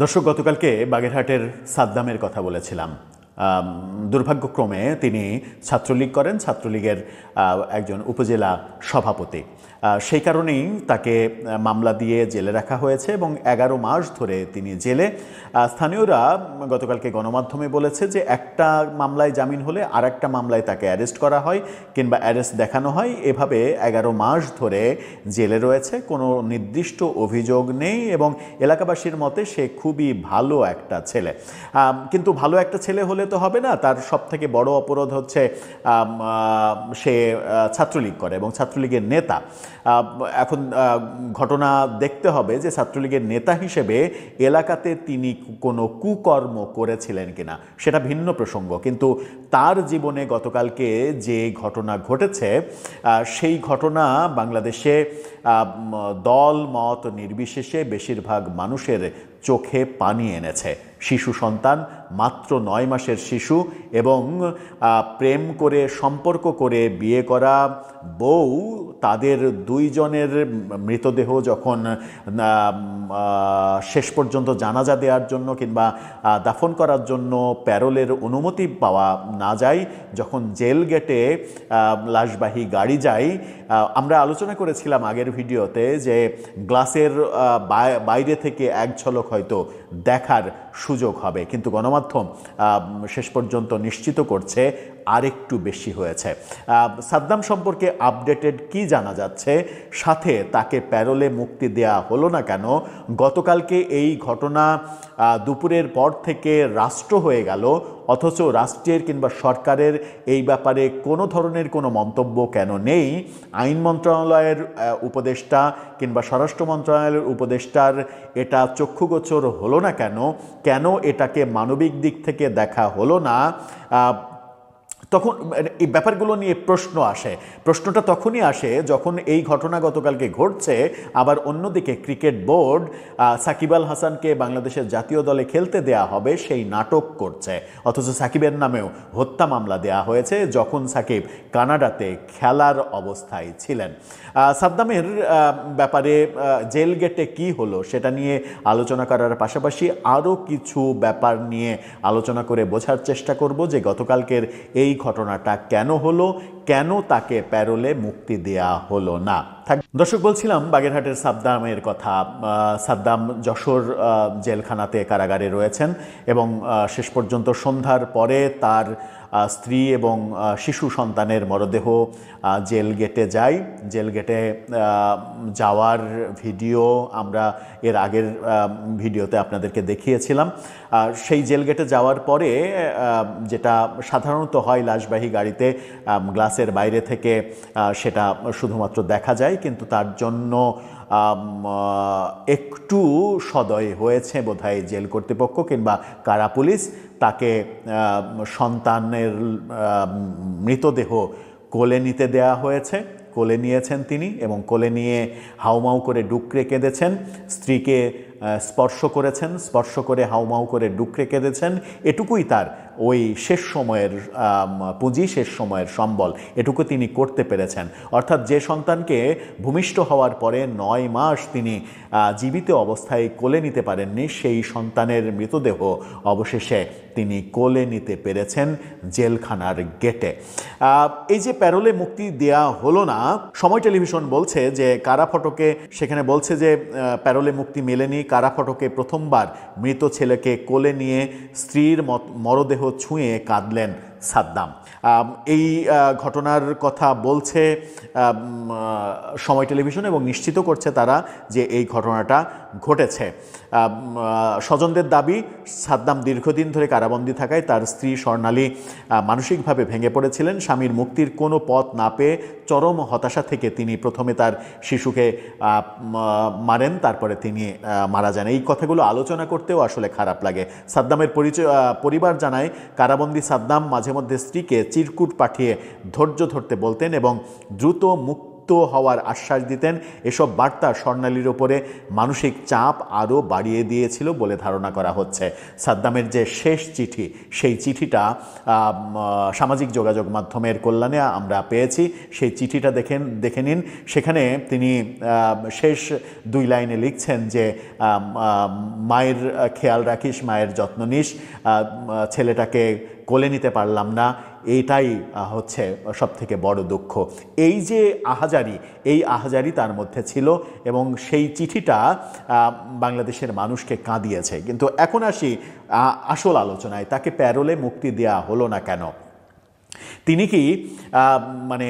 দর্শক গতকালকে বাগেরহাটের সাদ্দামের কথা বলেছিলাম। দুর্ভাগ্যক্রমে তিনি ছাত্রলীগ করেন ছাত্রলীগের একজন উপজেলা সভাপতি। সেই কারণেই তাকে মামলা দিয়ে জেলে রাখা হয়েছে এবং এগারো মাস ধরে তিনি জেলে। স্থানীয়রা গতকালকে গণমাধ্যমে বলেছে যে একটা মামলায় জামিন হলে আর একটা মামলায় তাকে অ্যারেস্ট করা হয় কিংবা অ্যারেস্ট দেখানো হয়। এভাবে এগারো মাস ধরে জেলে রয়েছে, কোনো নির্দিষ্ট অভিযোগ নেই এবং এলাকাবাসীর মতে সে খুবই ভালো একটা ছেলে। কিন্তু ভালো একটা ছেলে হলে তো হবে না, তার সব থেকে বড় অপরাধ হচ্ছে সে ছাত্রলীগ করে এবং ছাত্রলীগের নেতা। এখন ঘটনা দেখতে হবে যে ছাত্রলীগের নেতা হিসেবে এলাকাতে তিনি কোনো কুকর্ম করেছিলেন কিনা, সেটা ভিন্ন প্রসঙ্গ। কিন্তু তার জীবনে গতকালকে যে ঘটনা ঘটেছে সেই ঘটনা বাংলাদেশে দল, মত নির্বিশেষে বেশিরভাগ মানুষের চোখে পানি এনেছে। শিশু সন্তান, মাত্র নয় মাসের শিশু এবং প্রেম করে, সম্পর্ক করে বিয়ে করা বউ তাদের দুইজনের মৃতদেহ যখন শেষ পর্যন্ত জানাজা দেওয়ার জন্য কিংবা দাফন করার জন্য প্যারোলের অনুমতি পাওয়া না যায়, যখন জেল গেটে লাশবাহী গাড়ি যায় আমরা আলোচনা করেছিলাম আগের ভিডিওতে যে গ্লাসের বাইরে থেকে এক ঝলক হয়তো দেখার সুযোগ হবে। কিন্তু গণমাধ্যম শেষ পর্যন্ত নিশ্চিত করছে আরেকটু বেশি হয়েছে। সাদ্দাম সম্পর্কে আপডেটেড কি জানা যাচ্ছে? সাথে তাকে প্যারোলে মুক্তি দেয়া হলো না কেন? গতকালকে এই ঘটনা দুপুরের পর থেকে রাষ্ট্র হয়ে গেল, অথচ রাষ্ট্রের কিংবা সরকারের এই ব্যাপারে কোনো ধরনের কোনো মন্তব্য কেন নেই? আইন মন্ত্রণালয়ের উপদেষ্টা কিংবা স্বরাষ্ট্র মন্ত্রণালয়ের উপদেষ্টার এটা চক্ষুগোচর হলো না কেন? কেন এটাকে মানবিক দিক থেকে দেখা হলো না? তখন মানে এই ব্যাপারগুলো নিয়ে প্রশ্ন আসে। প্রশ্নটা তখনই আসে যখন এই ঘটনা গতকালকে ঘটছে। আবার অন্যদিকে ক্রিকেট বোর্ড সাকিব আল হাসানকে বাংলাদেশের জাতীয় দলে খেলতে দেয়া হবে সেই নাটক করছে। অথচ সাকিবের নামেও হত্যা মামলা দেয়া হয়েছে যখন সাকিব কানাডাতে খেলার অবস্থায় ছিলেন। সাদ্দামের ব্যাপারে জেল গেটে কি হলো সেটা নিয়ে আলোচনা করার পাশাপাশি আরও কিছু ব্যাপার নিয়ে আলোচনা করে বোঝার চেষ্টা করব যে গতকালকের এই ঘটনাটা কেন হলো, কেন তাকে প্যারোলে মুক্তি দেয়া হলো না? দর্শক, বলছিলাম বাগেরহাটের সাদ্দামের কথা সাদ্দাম যশোর জেলখানাতে কারাগারে রয়েছেন এবং শেষ পর্যন্ত সন্ধ্যার পরে তার স্ত্রী এবং শিশু সন্তানের মরদেহ জেল গেটে যায় জেল গেটে যাওয়ার ভিডিও আমরা এর আগের ভিডিওতে আপনাদেরকে দেখিয়েছিলাম। সেই জেল গেটে যাওয়ার পরে যেটা সাধারণত হয় লাশবাহী গাড়িতে গ্লাসের বাইরে থেকে সেটা শুধুমাত্র দেখা যায়। কিন্তু তার জন্য একটু সদয় হয়েছে বোধহয় জেল কর্তৃপক্ষ কিংবা কারা পুলিশ। তাকে সন্তানের মৃতদেহ কোলে নিতে দেয়া হয়েছে, কোলে নিয়েছেন তিনি এবং কোলে নিয়ে হাউমাউ করে ডুকরে কেঁদেছেন, স্ত্রীকে স্পর্শ করেছেন, স্পর্শ করে হাউমাউ করে ডুকরে কেঁদেছেন, এটুকুই তার ওই শেষ সময়ের পুঁজি শেষ সময়ের সম্বল এটুকু তিনি করতে পেরেছেন। অর্থাৎ যে সন্তানকে ভূমিষ্ঠ হওয়ার পরে নয় মাস তিনি জীবিত অবস্থায় কোলে নিতে পারেননি, সেই সন্তানের মৃতদেহ অবশেষে তিনি কোলে নিতে পেরেছেন জেলখানার গেটে। এই যে প্যারোলে মুক্তি দেয়া হলো না, সময় টেলিভিশন বলছে যে কারা ফটকে, সেখানে বলছে যে প্যারোলে মুক্তি মেলেনি, কারা ফটকে প্রথমবার মৃত ছেলেকে কোলে নিয়ে স্ত্রীর মরদেহ ছুঁয়ে কাঁদলেন। সাদ্দাম। এই ঘটনার কথা বলছে সময় টেলিভিশন এবং নিশ্চিত করছে তারা যে এই ঘটনাটা ঘটেছে। স্বজনদের দাবি, সাদ্দাম দীর্ঘদিন ধরে কারাবন্দী থাকায় তার স্ত্রী স্বর্ণালী মানসিকভাবে ভেঙে পড়েছিলেন। স্বামীর মুক্তির কোনো পথ না পেয়ে চরম হতাশা থেকে তিনি প্রথমে তার শিশুকে মারেন, তারপরে তিনি মারা যান। এই কথাগুলো আলোচনা করতেও আসলে খারাপ লাগে। সাদ্দামের পরিচয় পরিবার জানায়, কারাবন্দী সাদ্দাম মাঝে মধ্যে স্ত্রীকে চিরকুট পাঠিয়ে ধৈর্য ধরতে বলতেন এবং দ্রুত মুক্ত হওয়ার আশ্বাস দিতেন, এসব বার্তা স্বর্ণালীর ওপরে মানসিক চাপ আরও বাড়িয়ে দিয়েছিল বলে ধারণা করা হচ্ছে। সাদ্দামের যে শেষ চিঠি, সেই চিঠিটা সামাজিক যোগাযোগ মাধ্যমের কল্যাণে আমরা পেয়েছি। সেই চিঠিটা দেখেন, দেখে নিন। সেখানে তিনি শেষ দুই লাইনে লিখছেন যে মায়ের খেয়াল রাখিস, মায়ের যত্ন নিস ছেলেটাকে কোলে নিতে পারলাম না এইটাই আহ, হচ্ছে সব থেকে বড় দুঃখ। এই যে আহাজারি এই আহাজারি তার মধ্যে ছিল এবং সেই চিঠিটা বাংলাদেশের মানুষকে কাঁদিয়েছে। কিন্তু এখন আসি আসল আলোচনায়। তাকে প্যারোলে মুক্তি দেয়া হলো না কেন? তিনি কি মানে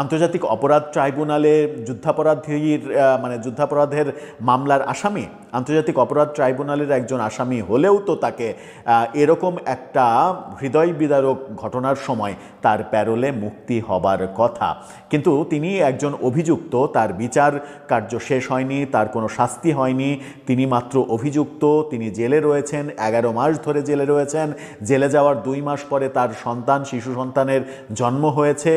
আন্তর্জাতিক অপরাধ ট্রাইব্যুনালে যুদ্ধাপরাধীর মানে যুদ্ধাপরাধের মামলার আসামি? আন্তর্জাতিক অপরাধ ট্রাইব্যুনালের একজন আসামি হলেও তো তাকে এরকম একটা হৃদয় বিদারক ঘটনার সময় তার প্যারোলে মুক্তি হবার কথা। কিন্তু তিনি একজন অভিযুক্ত, তার বিচার কার্য শেষ হয়নি, তার কোনো শাস্তি হয়নি। তিনি মাত্র অভিযুক্ত, তিনি জেলে রয়েছেন, এগারো মাস ধরে জেলে রয়েছেন। জেলে যাওয়ার দুই মাস পরে তার সন্তান, শিশু সন্তানের জন্ম হয়েছে।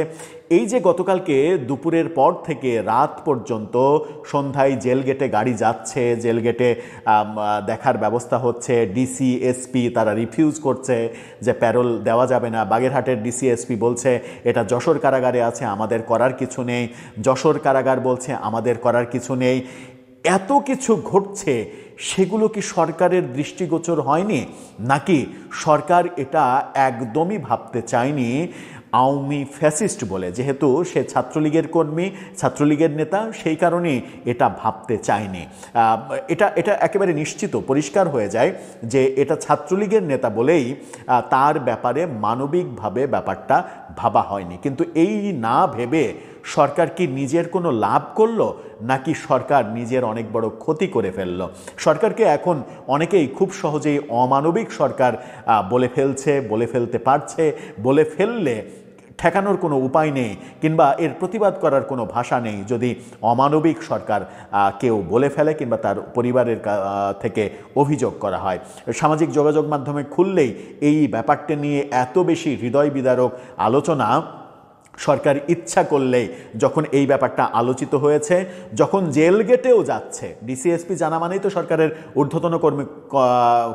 এই যে গতকালকে দুপুরের পর থেকে রাত পর্যন্ত সন্ধ্যায় জেল গেটে গাড়ি যাচ্ছে জেল গেটে দেখার ব্যবস্থা হচ্ছে ডিসি এসপি তারা রিফিউজ করছে যে প্যারোল দেওয়া যাবে না। বাগেরহাটের ডিসি এসপি বলছে, এটা যশোর কারাগারে আছে, আমাদের করার কিছু নেই। যশোর কারাগার বলছে, আমাদের করার কিছু নেই। এত কিছু ঘটছে, সেগুলো কি সরকারের দৃষ্টিগোচর হয়নি? নাকি সরকার এটা একদমই ভাবতে চায়নি? আওয়ামী ফ্যাসিস্ট বলে, যেহেতু সে ছাত্রলীগের কর্মী, ছাত্রলীগের নেতা, সেই কারণে এটা ভাবতে চায়নি। এটা এটা একেবারে নিশ্চিত, পরিষ্কার হয়ে যায় যে এটা ছাত্রলীগের নেতা বলেই তার ব্যাপারে মানবিকভাবে ব্যাপারটা ভাবা হয়নি। কিন্তু এই না ভেবে সরকার কি নিজের কোনো লাভ করল, নাকি সরকার নিজের অনেক বড় ক্ষতি করে ফেলল? সরকারকে এখন অনেকেই খুব সহজেই অমানবিক সরকার বলে ফেলছে, বলে ফেলতে পারছে, বলে ফেললে ঠেকানোর কোনো উপায় নেই, কিংবা এর প্রতিবাদ করার কোনো ভাষা নেই যদি অমানবিক সরকার কেউ বলে ফেলে কিংবা তার পরিবারের থেকে অভিযোগ করা হয়। সামাজিক যোগাযোগ মাধ্যমে খুললেই এই ব্যাপারটা নিয়ে এত বেশি হৃদয় বিদারক আলোচনা সরকার ইচ্ছা করলেই যখন এই ব্যাপারটা আলোচিত হয়েছে, যখন জেল গেটেও যাচ্ছে, ডিসিএসপি জানা মানেই তো সরকারের ঊর্ধ্বতন কর্মী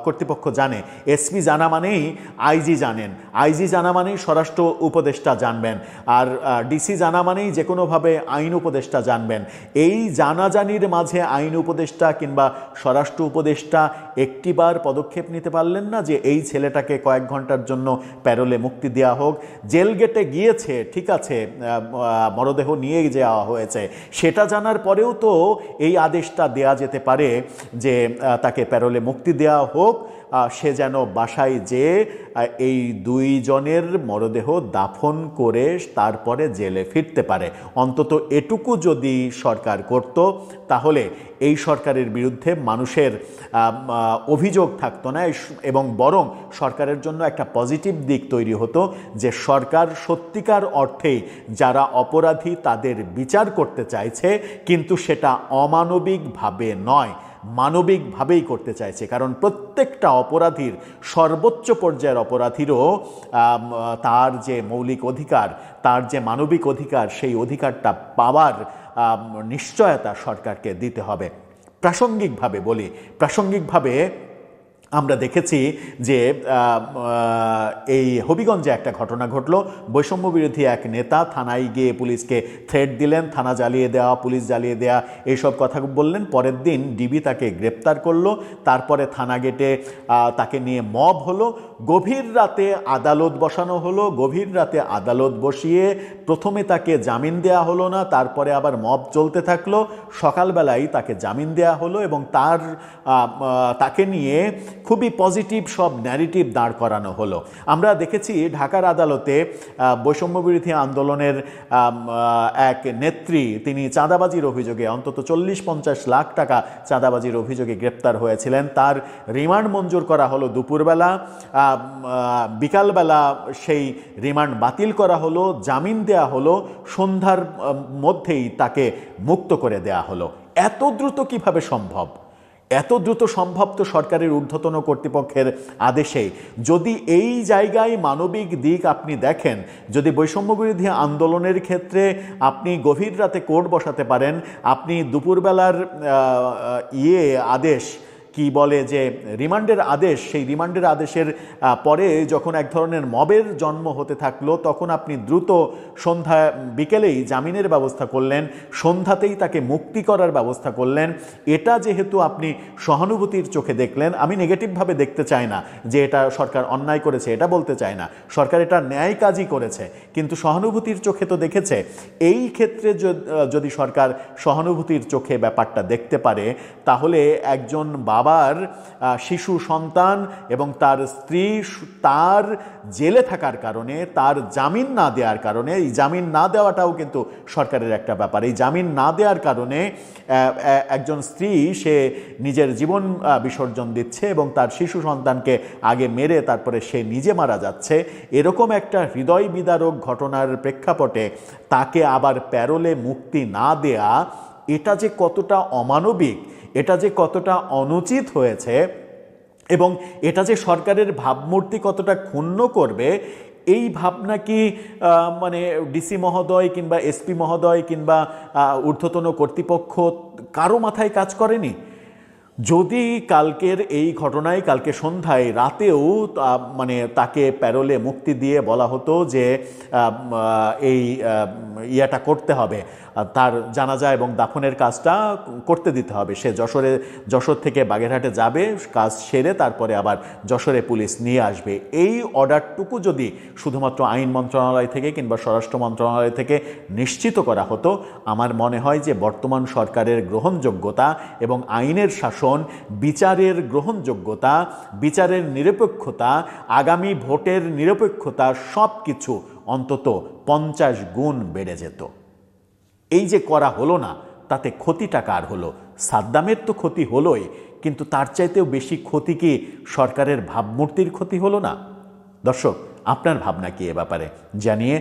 কর্তৃপক্ষ জানে, এসপি জানা মানেই আইজি জানেন আইজি জানা মানেই স্বরাষ্ট্র উপদেষ্টা জানবেন, আর ডিসি জানা মানেই যে কোনোভাবে আইন উপদেষ্টা জানবেন। এই জানাজানির মাঝে আইন উপদেষ্টা কিংবা স্বরাষ্ট্র উপদেষ্টা একটিবার পদক্ষেপ নিতে পারলেন না যে এই ছেলেটাকে কয়েক ঘণ্টার জন্য প্যারোলে মুক্তি দেওয়া হোক। জেল গেটে গিয়েছে, ঠিক আহ, মরদেহ নিয়ে যাওয়া হয়েছে। সেটা জানার পরেও তো এই আদেশটা দেয়া যেতে পারে যে তাকে প্যারোলে মুক্তি দেওয়া হোক সে যেন বাসায় যে এই দুইজনের মরদেহ দাফন করে তারপরে জেলে ফিরতে পারে। অন্তত এটুকু যদি সরকার করত, তাহলে এই সরকারের বিরুদ্ধে মানুষের অভিযোগ থাকতো না এবং বরং সরকারের জন্য একটা পজিটিভ দিক তৈরি হতো যে সরকার সত্যিকার অর্থেই যারা অপরাধী তাদের বিচার করতে চাইছে, কিন্তু সেটা অমানবিকভাবে নয়। মানবিকভাবেই করতে চাইছে। কারণ প্রত্যেকটা অপরাধীর সর্বোচ্চ পর্যায়ের অপরাধীরও তার যে মৌলিক অধিকার, তার যে মানবিক অধিকার, সেই অধিকারটা পাওয়ার নিশ্চয়তা সরকারকে দিতে হবে। প্রাসঙ্গিকভাবে বলি, প্রাসঙ্গিকভাবে আমরা দেখেছি যে এই হবিগঞ্জে একটা ঘটনা ঘটল। বৈষম্য বিরোধী এক নেতা থানায় গিয়ে পুলিশকে থ্রেট দিলেন, থানা জ্বালিয়ে দেওয়া, পুলিশ জ্বালিয়ে দেওয়া এইসব কথা বললেন। পরের দিন ডিবি তাকে গ্রেপ্তার করল। তারপরে থানা গেটে তাকে নিয়ে মব হলো। গভীর রাতে আদালত বসানো হলো গভীর রাতে আদালত বসিয়ে প্রথমে তাকে জামিন দেয়া হলো না তারপরে আবার মব চলতে থাকল সকালবেলায় তাকে জামিন দেয়া হলো এবং তার তাকে নিয়ে খুবই পজিটিভ সব ন্যারেটিভ দাঁড় করানো হলো। আমরা দেখেছি ঢাকার আদালতে আহ, বৈষম্য বিরোধী আন্দোলনের এক নেত্রী তিনি চাঁদাবাজির অভিযোগে অন্তত চল্লিশ পঞ্চাশ লাখ টাকা চাঁদাবাজির অভিযোগে গ্রেপ্তার হয়েছিলেন। তার রিমান্ড মঞ্জুর করা হলো দুপুরবেলা। বিকালবেলা সেই রিমান্ড বাতিল করা হলো, জামিন দেয়া হলো, সন্ধ্যার মধ্যেই তাকে মুক্ত করে দেয়া হলো। এত দ্রুত কীভাবে সম্ভব? এত দ্রুত সম্ভব তো সরকারের ঊর্ধ্বতন কর্তৃপক্ষের আদেশে যদি এই জায়গায় মানবিক দিক আপনি দেখেন, যদি বৈষম্য বিরোধী আন্দোলনের ক্ষেত্রে আপনি গভীর রাতে কোর্ট বসাতে পারেন, আপনি দুপুরবেলার ইয়ে আদেশ কি বলে যে রিমান্ডের আদেশ, সেই রিমান্ডের আদেশের পরে যখন এক ধরনের মবের জন্ম হতে থাকল, তখন আপনি দ্রুত সন্ধ্যা, বিকেলেই জামিনের ব্যবস্থা করলেন, সন্ধ্যাতেই তাকে মুক্তি করার ব্যবস্থা করলেন। এটা যেহেতু আপনি সহানুভূতির চোখে দেখলেন, আমি নেগেটিভভাবে দেখতে চাই না যে এটা সরকার অন্যায় করেছে, এটা বলতে চাই না। সরকার এটা ন্যায় কাজই করেছে, কিন্তু সহানুভূতির চোখে তো দেখেছে। এই ক্ষেত্রে যদি সরকার সহানুভূতির চোখে ব্যাপারটা দেখতে পারে, তাহলে একজন বাবার শিশু সন্তান এবং তার স্ত্রী তার জেলে থাকার কারণে, তার জামিন না দেওয়ার কারণে, এই জামিন না দেওয়াটাও কিন্তু সরকারের একটা ব্যাপার। এই জামিন না দেওয়ার কারণে একজন স্ত্রী, সে নিজের জীবন বিসর্জন দিচ্ছে এবং তার শিশু সন্তানকে আগে মেরে তারপরে সে নিজে মারা যাচ্ছে। এরকম একটা হৃদয় বিদারক ঘটনার প্রেক্ষাপটে তাকে আবার প্যারোলে মুক্তি না দেয়া, এটা যে কতটা অমানবিক এটা যে কতটা অনুচিত হয়েছে এবং এটা যে সরকারের ভাবমূর্তি কতটা ক্ষুণ্ণ করবে, এই ভাবনা কি মানে ডিসি মহোদয় কিংবা এসপি মহোদয় কিংবা ঊর্ধ্বতন কর্তৃপক্ষ কারও মাথায় কাজ করেনি? যদি কালকের এই ঘটনায়, কালকে সন্ধ্যায় রাতেও মানে তাকে প্যারোলে মুক্তি দিয়ে বলা হতো যে এই ইয়াটা করতে হবে তার জানাজা এবং দাফনের কাজটা করতে দিতে হবে। সে যশোরে, যশোর থেকে বাগেরহাটে যাবে, কাজ সেরে তারপরে আবার যশোরে পুলিশ নিয়ে আসবে। এই অর্ডারটুকু যদি শুধুমাত্র আইন মন্ত্রণালয় থেকে কিংবা স্বরাষ্ট্র মন্ত্রণালয় থেকে নিশ্চিত করা হতো, আমার মনে হয় যে বর্তমান সরকারের গ্রহণযোগ্যতা এবং আইনের শাসন, বিচারের গ্রহণযোগ্যতা, বিচারের নিরপেক্ষতা, আগামী ভোটের নিরপেক্ষতা সব কিছু অন্তত পঞ্চাশ গুণ বেড়ে যেত। এই যে করা হলো না, তাতে ক্ষতিটা কার হলো? সাদ্দামের তো ক্ষতি হলোই, কিন্তু তার চাইতেও বেশি ক্ষতি কি সরকারের ভাবমূর্তির ক্ষতি হলো না? দর্শক, আপনার ভাবনা কি এ ব্যাপারে? জানিয়ে